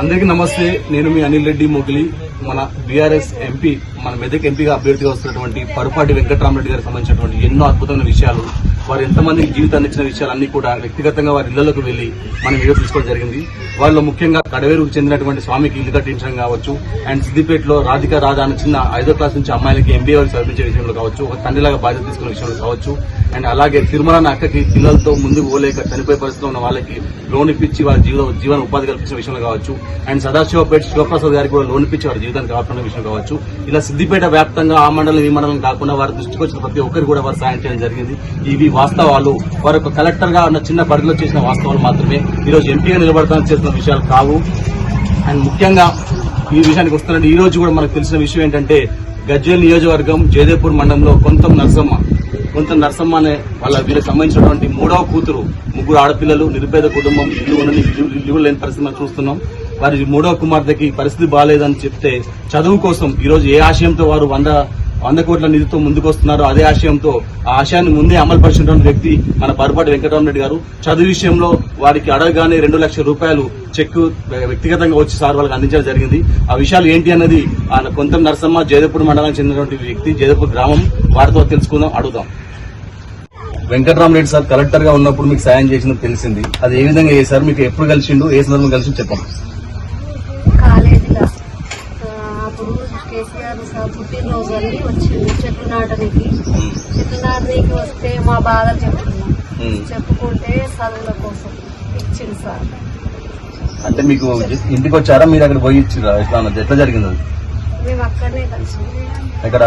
అందరికీ నమస్తే. నేను మీ అనిల్ రెడ్డి మొగిలి. మన బీఆర్ఎస్ ఎంపీ మన మెదక్ ఎంపీగా అభ్యర్థిగా వస్తున్నటువంటి పరుపాటి వెంకటరామరెడ్డి గారికి సంబంధించినటువంటి ఎన్నో అద్భుతమైన విషయాలు వారు ఎంతమందికి జీవితాన్ని ఇచ్చిన విషయాలన్నీ కూడా వ్యక్తిగతంగా వారి ఇళ్ళలోకి వెళ్ళి మనం వీడియో తీసుకోవడం జరిగింది. వాళ్ళు ముఖ్యంగా కడవేరుకు చెందినటువంటి స్వామికి ఇల్లు కట్టించడం కావచ్చు అండ్ సిద్దిపేటలో రాధిక రాధా అనే చిన్న ఐదో క్లాస్ నుంచి అమ్మాయిలకి ఎంబీఏ వాళ్ళు చదివించే విషయంలో కావచ్చు ఒక తండ్రిలాగా బాధ్యత తీసుకునే విషయంలో కావచ్చు అండ్ అలాగే తిరుమల అక్కకి పిల్లలతో ముందుకు పోలేక చనిపోయే పరిస్థితిలో ఉన్న వాళ్ళకి లోన్ ఇప్పించి వారి జీవన జీవన ఉపాధి కల్పించిన విషయంలో కావచ్చు అండ్ సదాశివపేట శివప్రసాద్ గారికి కూడా లోన్ ఇప్పించి వారి జీవితాన్ని కాపాడిన విషయం కావచ్చు. ఇలా సిద్దిపేట వ్యాప్తంగా ఆ మండలం ఈ మండలం కాకుండా వారి దృష్టికి వచ్చిన ప్రతి ఒక్కరు కూడా వారు సాయం చేయడం జరిగింది. ఇవి వాస్తవాలు వారు ఒక కలెక్టర్గా ఉన్న చిన్న పరిధిలో చేసిన వాస్తవాలు మాత్రమే. ఈరోజు ఎంపీగా నిలబడతానని చేసిన విషయాలు కావు. అండ్ ముఖ్యంగా ఈ విషయానికి వస్తున్నట్టు ఈ రోజు కూడా మనకు తెలిసిన విషయం ఏంటంటే గజ్వేల్ నియోజకవర్గం జయదేపూర్ మండలంలో కొంత నరసమ్మ కొంత నరసమ్మ అనే వాళ్ళ వీళ్ళకి సంబంధించినటువంటి మూడవ కూతురు ముగ్గురు ఆడపిల్లలు నిరుపేద కుటుంబం ఇల్లు ఉండని ఇల్లు లేని పరిస్థితి మనం చూస్తున్నాం. వారి మూడవ కుమార్తెకి పరిస్థితి బాగాలేదని చెప్తే చదువు కోసం ఈరోజు ఏ ఆశయంతో వారు వంద వంద కోట్ల నిధితో ముందుకు వస్తున్నారు అదే ఆశయంతో ఆ ఆశయాన్ని ముందే అమలు పరిచినటువంటి వ్యక్తి మన పరపాటి వెంకటరామరెడ్డి గారు. చదువు విషయంలో వారికి అడగగానే రెండు లక్షల రూపాయలు చెక్ వ్యక్తిగతంగా వచ్చి సార్ వాళ్ళకి అందించడం జరిగింది. ఆ విషయాలు ఏంటి అన్నది ఆయన కొంత నరసమ్మ జయదేపూర్ మండలానికి చెందినటువంటి వ్యక్తి జయదేపూర్ గ్రామం వారితో తెలుసుకుందాం అడుగుదాం. వెంకటరామరెడ్డి సార్ కలెక్టర్గా ఉన్నప్పుడు మీకు సాయం చేసినది తెలిసింది. అది ఏ విధంగా చేశారు? మీకు ఎప్పుడు కలిసిండు? ఏ సందర్భం కలిసి చెప్పండి కాలేజీలో ఆ, అప్పుడు కేసీఆర్ సార్ పుట్టినరోజు అని వచ్చింది. చెట్లు నాటడానికి చెట్లు నాటడానికి వస్తే మా బాధలు చెప్పుకున్నాం ఉమ్. చెప్పుకుంటే చదువుల కోసం ఇచ్చింది సార్. అంటే మీకు ఇంటికి వచ్చారా మీరు అక్కడ పోయి ఇచ్చిరా? ఎట్లా అన్నది ఎట్లా జరిగింది మేము అక్కడనే కలిసి ఎక్కడ?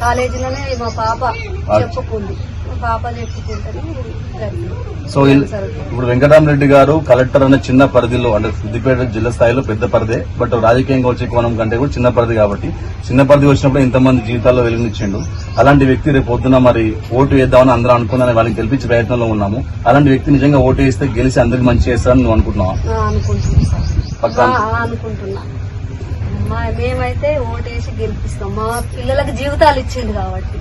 కాలేజీలోనే మా పాప. చెప్పుకుంది. మా పాప సో ఇప్పుడు వెంకటరామరెడ్డి గారు కలెక్టర్ అనే చిన్న పరిధిలో అంటే సిద్దిపేట జిల్లా స్థాయిలో పెద్ద పరిదే బట్ రాజకీయంగా వచ్చే కోణం కంటే కూడా చిన్న పరిధి కాబట్టి చిన్న పరిధి వచ్చినప్పుడు ఇంతమంది జీవితాల్లో వెలుగునిచ్చిండు. అలాంటి వ్యక్తి రేపు పొద్దున మరి ఓటు వేద్దామని అందరూ అనుకున్నాను వాళ్ళని గెలిపించే ప్రయత్నంలో ఉన్నాము. అలాంటి వ్యక్తి నిజంగా ఓటు వేస్తే గెలిచి అందరికి మంచి చేస్తారని నువ్వు అనుకుంటున్నావా? అనుకుంటున్నాం సార్ పక్కా ఆ, ఆ, అనుకుంటున్నా మా మేమైతే ఓటేసి గెలిపిస్తాం. మా పిల్లలకు జీవితాలు ఇచ్చింది కాబట్టి.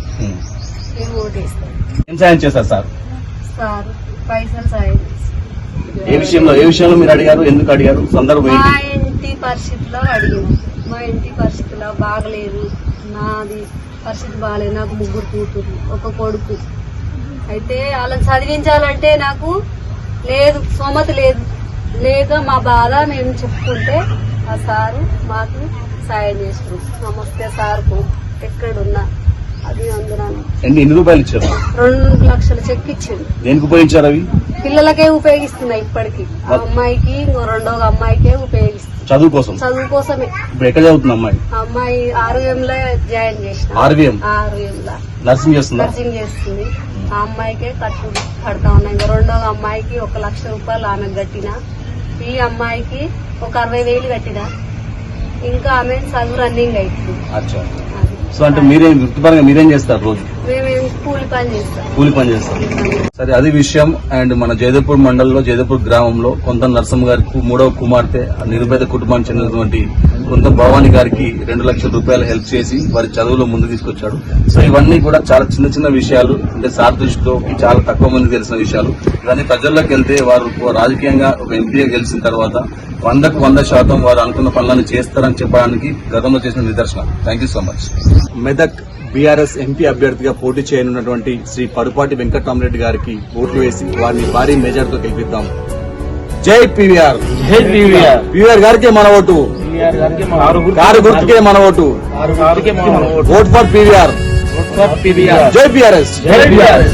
మేము ఓటేస్తాం. ఏం సాయం చేస్తారు సార్? సార్ పైసలు సాయం ఏ విషయంలో ఏ విషయంలో మీరు అడిగారు? ఎందుకు అడిగారు? సందర్భం మా ఇంటి పరిస్థితిలో అడిగాం. మా ఇంటి పరిస్థితిలో బాగలేదు. నాది పరిస్థితి బాగలేదు. నాకు ముగ్గురు కూతురు ఒక కొడుకు. అయితే వాళ్ళని చదివించాలంటే నాకు లేదు సోమతి లేదు. లేక మా బాధ మేము చెప్పుకుంటే ఆ సారు మాకు సాయం చేస్తారు నమస్తే సార్కు ఎక్కడున్నా అది అందునాను ఎన్ని రూపాయలు ఇచ్చారు? రెండు లక్షల చెక్ ఇచ్చిండు. దేనికి ఉపయోగించారు అవి? పిల్లలకే ఉపయోగిస్తున్నా ఇప్పటికి. ఆ అమ్మాయికి ఇంకో రెండో అమ్మాయికే ఉపయోగిస్తుంది చదువు కోసం? చదువు కోసమే. ఇప్పుడు ఎక్కడ చదువుతుంది అమ్మాయి? ఆ అమ్మాయి ఆర్వీఎంలో జాయిన్ చేసిన ఆర్వీఎం? ఆర్వీఎంలో. నర్సింగ్ చేస్తుందా? నర్సింగ్ చేస్తుంది. ఆ అమ్మాయికే కట్టు కడతా ఉన్నా. ఇంకా రెండో అమ్మాయికి ఒక లక్ష రూపాయలు ఆమెకు కట్టిన ఈ అమ్మాయికి ఒక అరవై వేలు కట్టిన. ఇంకా ఆమె చదువు రన్నింగ్ అది. సో అంటే మీరేం వృత్తిపరంగా మీరేం చేస్తారు రోజు? కూలి పని చేస్తాం సరే అది విషయం. అండ్ మన జయదేపూర్ మండలంలో జయదేపూర్ గ్రామంలో కొంత నరసింహ గారికి మూడవ కుమార్తె నిరుపేద కుటుంబానికి చెందినటువంటి కొంత భవాని గారికి రెండు లక్షల రూపాయలు హెల్ప్ చేసి వారి చదువులో ముందు తీసుకొచ్చాడు. సో ఇవన్నీ కూడా చాలా చిన్న చిన్న విషయాలు. అంటే సార్ దృష్టిలో చాలా తక్కువ మంది తెలిసిన విషయాలు. ఇవన్నీ ప్రజల్లోకి వెళ్తే వారు రాజకీయంగా ఒక ఎంపీగా గెలిచిన తర్వాత వందకు వంద శాతం వారు అనుకున్న పనులను చేస్తారని చెప్పడానికి గతంలో చేసిన నిదర్శనం. Thank you so much Medak BRS MP అభ్యర్థిగా పోటీ చేయనున్నటువంటి శ్రీ పరుపాటి వెంకటరామరెడ్డి గారికి ఓట్లు వేసి వారిని భారీ మెజార్టీతో గెలిపిద్దాం. జై పీవీఆర్. జై పీవీఆర్. పీవీఆర్ గారికి మన ఓటు. కారు గుర్తుకే మన vote. Vote. Vote for PVR. Vote for PVR. జై పీఆర్ఎస్. జై పీవీఆర్